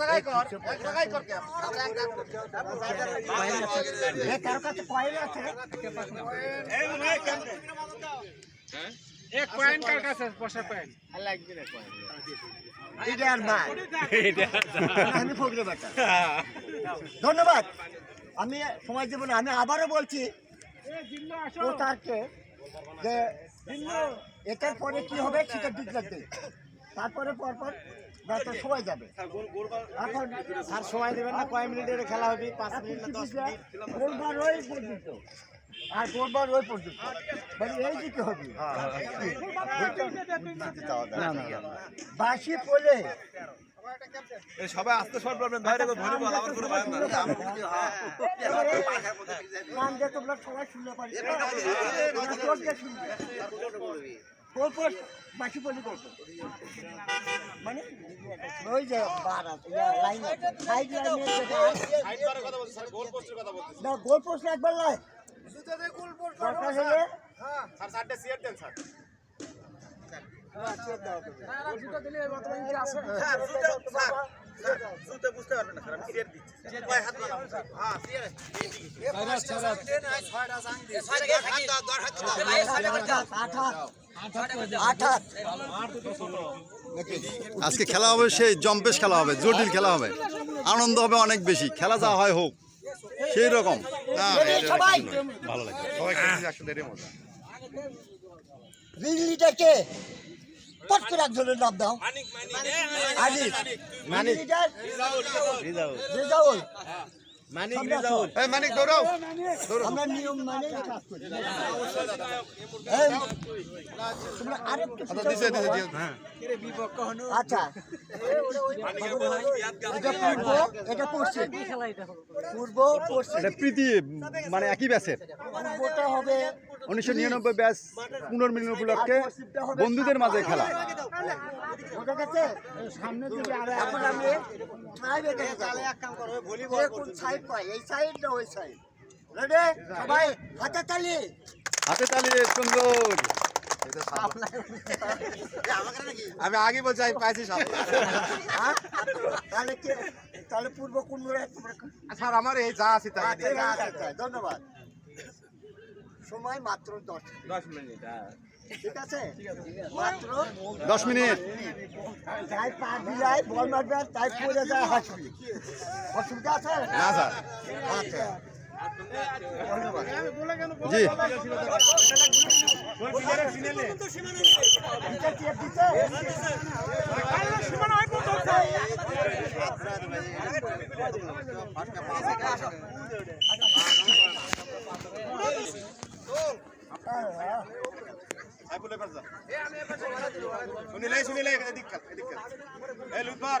Minute এ কারও কাছে coin আছে। এই মনে হয় ক্যাপ এক পয়েন্ট কার কাছে? বসা পয়েন্ট এটা আর নাই আমি ফকরে বাটা ধন্যবাদ। আমি সময় দেব না আমি আবারও বলছি কোথাকে যে এটার পরে কি হবে সেটা ডিক্লেয়ার দিই তারপরে পরপর ব্যাটার সময় যাবে। এখন আর সময় দেবেন না কয় মিনিটের খেলা হবে? পাঁচ মিনিট না দশ মিনিট? গোলবার ওই পর্যন্ত। আর গোলবার ওই পর্যন্ত। মানে এই দিকে হবে? বাসি পড়লে সবাই আস্তে সর পারবেন বাইরে ধরে বল আবার করে বাইরে না। তোমরা সবাই শুনতে পারি জোর দিয়ে শুনবে গোল পোস্ট বাসি পড়লে করব মানে ওই যে বার লাইন সাইড না গোল পোস্ট একবার লাই হলে স্যার। সাড়ে সিয়ার দেন স্যার। আজকে খেলা হবে সেই জম্পেশ খেলা হবে জটিল খেলা হবে। আনন্দ হবে অনেক বেশি খেলা যা হয় হোক সেই রকম। হ্যাঁ, ভালো লাগে সবাই একসাথে পট করে একজনের নাম দাও। আনিস মানিক। রেজাউল। মানিক। রিজাউল। মানিক দৌড়াও। আমরা নিয়ম মানে কাজ করি। আরেকটু আচ্ছা হ্যাঁ। আচ্ছা। এটা পূর্ব পশ্চিম। মানে একই ব্যাচের। পূর্বটা হবে উনিশশো নিরানব্বই ব্যাচ পুনর্মিলন উপলক্ষে বন্ধুদের মাঝে খেলা। এখন আমি কোন সাইড পাই এই সাইড না ওই সাইড রেডি সবাই হাতে তালি। হাতে তালিয়ে সুন্দর। আমি আগে বলছি আমি পাইছি সব হ্যাঁ? তাহলে কি তাহলে পূর্ব কোন তোমরা স্যার আমার এই যা আছে তাই। আচ্ছা, আচ্ছা, আচ্ছা, ধন্যবাদ। সময় মাত্র দশ দশ মিনিট হ্যাঁ। ঠিক আছে? মাত্র দশ মিনিট। যাই পা দিলাই বল মারবে তাই পড়ে যায় হাসবি অসুবিধা আছে? না স্যার। আচ্ছা জি। শুনিলে শুনিলে এদিক এদিক এই লুটবার।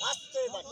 আসতেই পারে